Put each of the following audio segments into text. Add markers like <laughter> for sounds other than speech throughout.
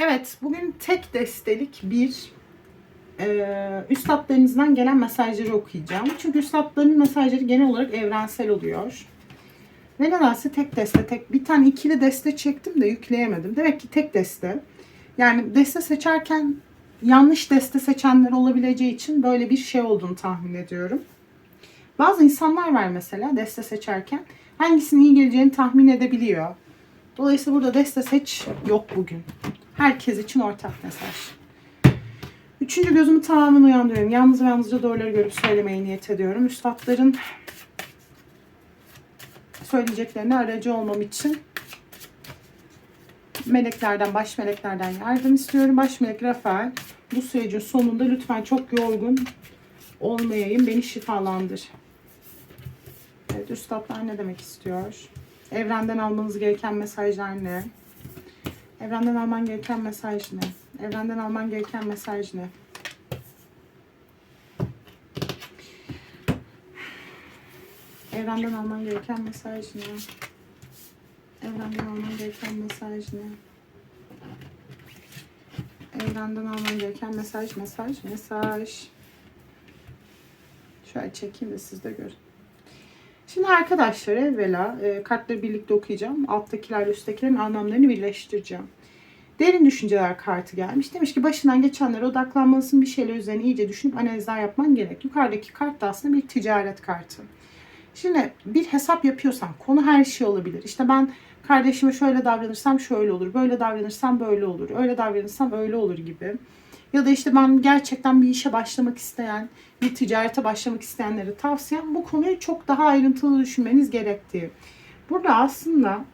Evet, bugün tek destelik bir e, üstadlarınızdan gelen mesajları okuyacağım. Çünkü üstadların mesajları genel olarak evrensel oluyor. Ve nedense tek deste, tek bir tane ikili deste çektim de yükleyemedim. Demek ki tek deste. Yani deste seçerken yanlış deste seçenler olabileceği için böyle bir şey olduğunu tahmin ediyorum. Bazı insanlar var mesela deste seçerken hangisinin iyi geleceğini tahmin edebiliyor. Dolayısıyla burada deste seç yok bugün. Herkes için ortak mesaj. Üçüncü gözümü tamamen uyandırıyorum. Yalnız ve yalnızca doğruları görüp söylemeye niyet ediyorum. Üstadların söyleyeceklerine aracı olmam için meleklerden, baş meleklerden yardım istiyorum. Baş melek Rafael bu sürecin sonunda lütfen çok yorgun olmayayım. Beni şifalandır. Evet, üstadlar ne demek istiyor? Evrenden almanız gereken mesajlar ne? Evrenden alman gereken mesaj ne? Evrenden alman gereken mesaj ne? Evrenden alman gereken mesaj ne? Evrenden alman gereken mesaj ne? Evrenden alman gereken mesaj, mesaj, mesaj. Şöyle çekeyim de siz de görün. Şimdi arkadaşlar evvela e, kartları birlikte okuyacağım. Alttakilerle üsttekilerin anlamlarını birleştireceğim. Derin düşünceler kartı gelmiş. Demiş ki başından geçenlere odaklanmalısın. Bir şeyler üzerine iyice düşünüp analizler yapman gerek. Yukarıdaki kart da aslında bir ticaret kartı. Şimdi bir hesap yapıyorsan konu her şey olabilir. İşte ben kardeşime şöyle davranırsam şöyle olur. Böyle davranırsam böyle olur. Öyle davranırsam öyle olur gibi. Ya da işte ben gerçekten bir işe başlamak isteyen, bir ticarete başlamak isteyenlere tavsiyem bu konuyu çok daha ayrıntılı düşünmeniz gerektiği. Burada aslında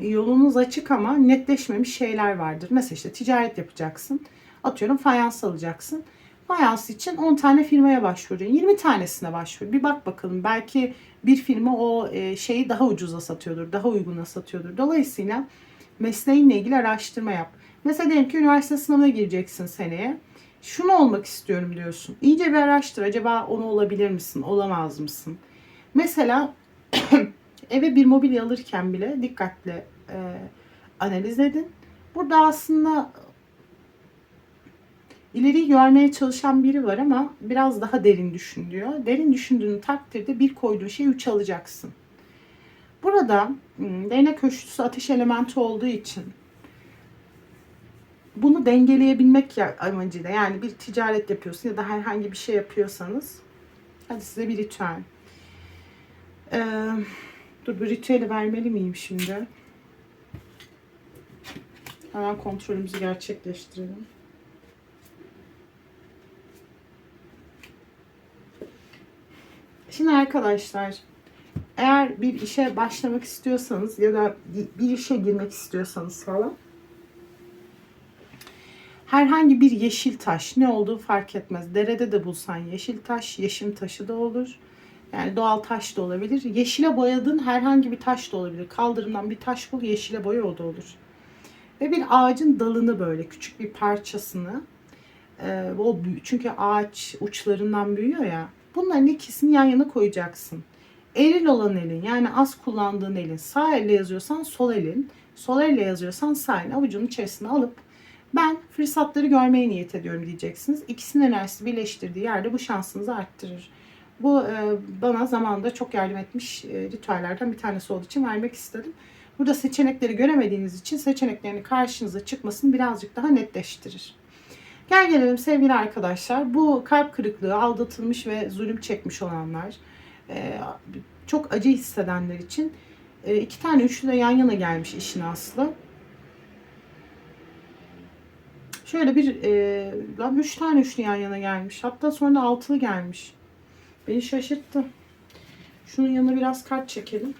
yolunuz açık ama netleşmemiş şeyler vardır. Mesela işte ticaret yapacaksın. Atıyorum fayans alacaksın. Fayans için 10 tane firmaya başvuruyorsun. 20 tanesine başvur. Bir bak bakalım. Belki bir firma o e, şeyi daha ucuza satıyordur. Daha uyguna satıyordur. Dolayısıyla mesleğinle ilgili araştırma yap. Mesela diyelim ki üniversite sınavına gireceksin seneye. Şunu olmak istiyorum diyorsun. İyice bir araştır. Acaba onu olabilir misin? Olamaz mısın? Mesela <clears throat> eve bir mobilya alırken bile dikkatli e, analiz edin. Burada aslında ileriyi görmeye çalışan biri var ama biraz daha derin düşün diyor. Derin düşündüğün takdirde bir koyduğun şeyi üç alacaksın. Burada hmm, değnek köşküsü ateş elementi olduğu için bunu dengeleyebilmek amacıyla yani bir ticaret yapıyorsun ya da herhangi bir şey yapıyorsanız hadi size bir ritüel. Ee, dur bu ritüeli vermeli miyim şimdi? Hemen kontrolümüzü gerçekleştirelim. Şimdi arkadaşlar eğer bir işe başlamak istiyorsanız ya da bir işe girmek istiyorsanız falan herhangi bir yeşil taş ne olduğu fark etmez. Derede de bulsan yeşil taş, yeşim taşı da olur. Yani doğal taş da olabilir. Yeşile boyadığın herhangi bir taş da olabilir. Kaldırımdan bir taş bul, yeşile boya o da olur. Ve bir ağacın dalını böyle küçük bir parçasını e, o çünkü ağaç uçlarından büyüyor ya. Bunların ikisini yan yana koyacaksın. Eril olan elin yani az kullandığın elin sağ elle yazıyorsan sol elin, sol elle yazıyorsan sağ elin avucunun içerisine alıp ben fırsatları görmeye niyet ediyorum diyeceksiniz. İkisinin enerjisi birleştirdiği yerde bu şansınızı arttırır. Bu e, bana zamanında çok yardım etmiş e, ritüellerden bir tanesi olduğu için vermek istedim. Burada seçenekleri göremediğiniz için seçeneklerin karşınıza çıkmasını birazcık daha netleştirir. Gel gelelim sevgili arkadaşlar. Bu kalp kırıklığı, aldatılmış ve zulüm çekmiş olanlar, e, çok acı hissedenler için iki tane üçlü de yan yana gelmiş işin aslı. Şöyle bir, üç tane üçlü yan yana gelmiş. Hatta sonra da altılı gelmiş. Beni şaşırttı. Şunun yanına biraz kart çekelim.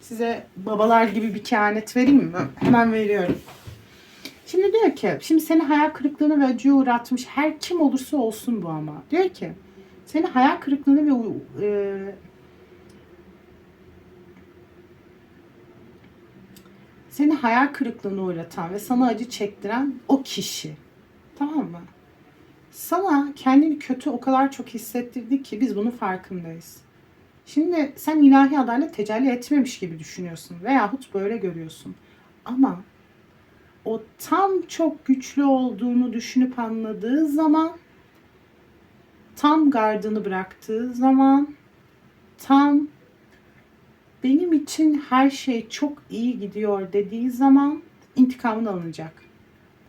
Size babalar gibi bir kehanet vereyim mi? Hemen veriyorum. Şimdi diyor ki, şimdi seni hayal kırıklığına ve acıya uğratmış her kim olursa olsun bu ama. Diyor ki, seni hayal kırıklığına ve e, seni hayal kırıklığına uğratan ve sana acı çektiren o kişi. Tamam mı? sana kendini kötü o kadar çok hissettirdi ki biz bunun farkındayız. Şimdi sen ilahi adalet tecelli etmemiş gibi düşünüyorsun veyahut böyle görüyorsun. Ama o tam çok güçlü olduğunu düşünüp anladığı zaman tam gardını bıraktığı zaman tam benim için her şey çok iyi gidiyor dediği zaman intikamını alınacak.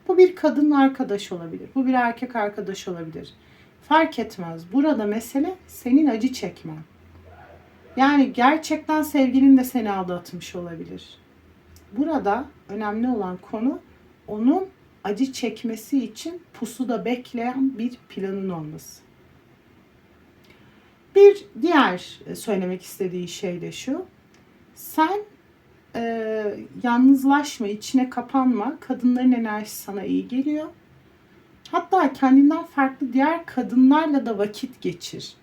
Bu bir kadın arkadaş olabilir. Bu bir erkek arkadaş olabilir. Fark etmez. Burada mesele senin acı çekmen. Yani gerçekten sevgilin de seni aldatmış olabilir. Burada önemli olan konu onun acı çekmesi için pusuda bekleyen bir planın olması. Bir diğer söylemek istediği şey de şu. Sen e, yalnızlaşma, içine kapanma. Kadınların enerjisi sana iyi geliyor. Hatta kendinden farklı diğer kadınlarla da vakit geçir.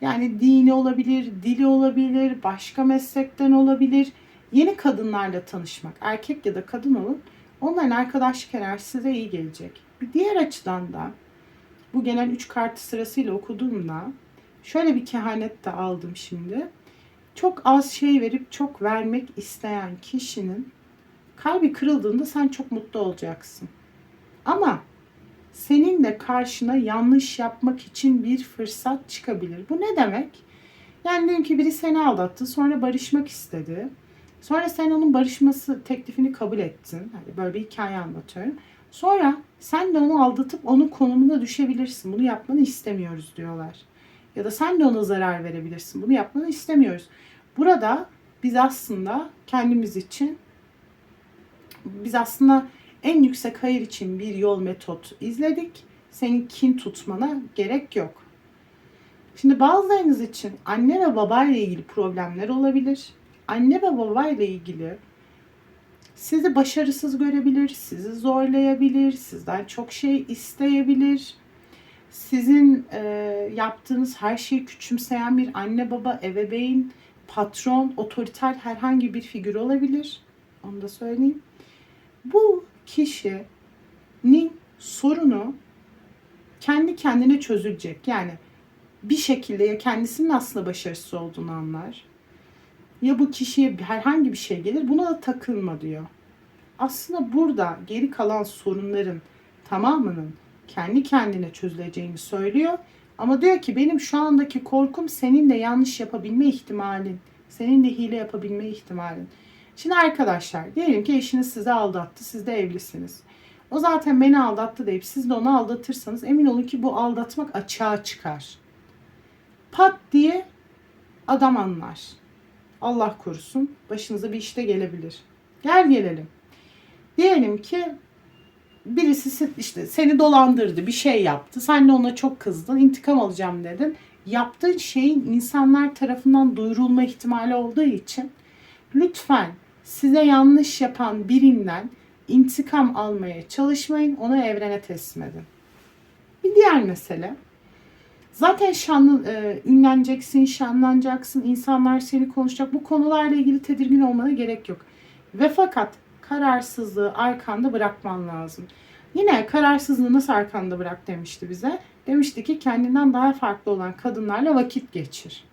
Yani dini olabilir, dili olabilir, başka meslekten olabilir. Yeni kadınlarla tanışmak, erkek ya da kadın olun. Onların arkadaşlık enerjisi size iyi gelecek. Bir diğer açıdan da bu gelen üç kartı sırasıyla okuduğumda şöyle bir kehanet de aldım şimdi. Çok az şey verip çok vermek isteyen kişinin kalbi kırıldığında sen çok mutlu olacaksın. Ama senin de karşına yanlış yapmak için bir fırsat çıkabilir. Bu ne demek? Yani diyelim ki biri seni aldattı, sonra barışmak istedi. Sonra sen onun barışması teklifini kabul ettin. Hani böyle bir hikaye anlatıyorum. Sonra sen de onu aldatıp onun konumuna düşebilirsin. Bunu yapmanı istemiyoruz diyorlar. Ya da sen de ona zarar verebilirsin. Bunu yapmanı istemiyoruz. Burada biz aslında kendimiz için biz aslında en yüksek hayır için bir yol metot izledik. Senin kin tutmana gerek yok. Şimdi bazılarınız için anne ve babayla ilgili problemler olabilir. Anne ve babayla ilgili sizi başarısız görebilir, sizi zorlayabilir, sizden çok şey isteyebilir. Sizin e, yaptığınız her şeyi küçümseyen bir anne baba, ebeveyn, patron, otoriter herhangi bir figür olabilir. Onu da söyleyeyim. Bu kişinin sorunu kendi kendine çözülecek. Yani bir şekilde ya kendisinin aslında başarısız olduğunu anlar ya bu kişiye herhangi bir şey gelir buna da takılma diyor. Aslında burada geri kalan sorunların tamamının kendi kendine çözüleceğini söylüyor. Ama diyor ki benim şu andaki korkum senin de yanlış yapabilme ihtimalin. Senin de hile yapabilme ihtimalin. Şimdi arkadaşlar diyelim ki eşiniz sizi aldattı. Siz de evlisiniz. O zaten beni aldattı deyip siz de onu aldatırsanız emin olun ki bu aldatmak açığa çıkar. Pat diye adam anlar. Allah korusun başınıza bir işte gelebilir. Gel gelelim. Diyelim ki birisi işte seni dolandırdı, bir şey yaptı. Sen de ona çok kızdın, intikam alacağım dedin. Yaptığın şeyin insanlar tarafından duyurulma ihtimali olduğu için lütfen size yanlış yapan birinden intikam almaya çalışmayın. Onu evrene teslim edin. Bir diğer mesele. Zaten şanlı, e, ünleneceksin, şanlanacaksın, insanlar seni konuşacak. Bu konularla ilgili tedirgin olmana gerek yok. Ve fakat kararsızlığı arkanda bırakman lazım. Yine kararsızlığı nasıl arkanda bırak demişti bize. Demişti ki kendinden daha farklı olan kadınlarla vakit geçir.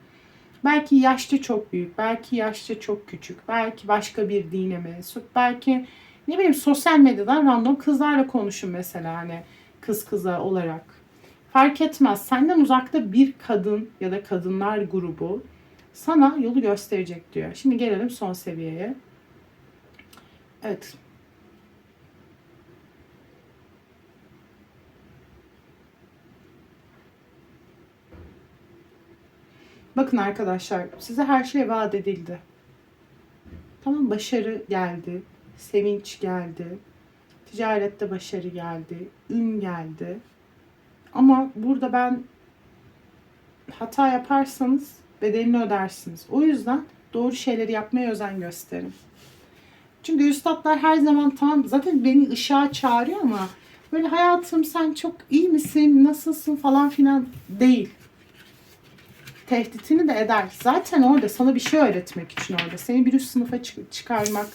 Belki yaşça çok büyük, belki yaşça çok küçük, belki başka bir dine mensup, belki ne bileyim sosyal medyadan random kızlarla konuşun mesela hani kız kıza olarak. Fark etmez. Senden uzakta bir kadın ya da kadınlar grubu sana yolu gösterecek diyor. Şimdi gelelim son seviyeye. Evet. Bakın arkadaşlar size her şey vaat edildi. Tamam başarı geldi. Sevinç geldi. Ticarette başarı geldi. Ün geldi. Ama burada ben hata yaparsanız bedelini ödersiniz. O yüzden doğru şeyleri yapmaya özen gösterin. Çünkü üstadlar her zaman tamam zaten beni ışığa çağırıyor ama böyle hayatım sen çok iyi misin, nasılsın falan filan değil. Tehditini de eder. Zaten orada sana bir şey öğretmek için orada. Seni bir üst sınıfa çıkarmak,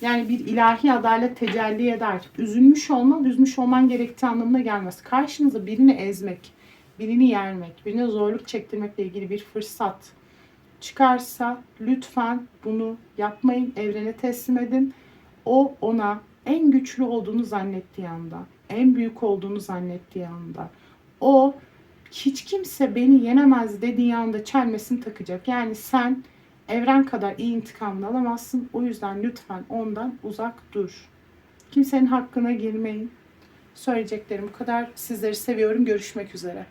Yani bir ilahi adalet tecelli eder. Üzülmüş olman, üzmüş olman gerektiği anlamına gelmez. Karşınıza birini ezmek, birini yermek, birine zorluk çektirmekle ilgili bir fırsat çıkarsa lütfen bunu yapmayın. Evrene teslim edin. O ona en güçlü olduğunu zannettiği anda, en büyük olduğunu zannettiği anda, o hiç kimse beni yenemez dediği anda çelmesini takacak. Yani sen evren kadar iyi intikamını alamazsın. O yüzden lütfen ondan uzak dur. Kimsenin hakkına girmeyin. Söyleyeceklerim bu kadar. Sizleri seviyorum. Görüşmek üzere.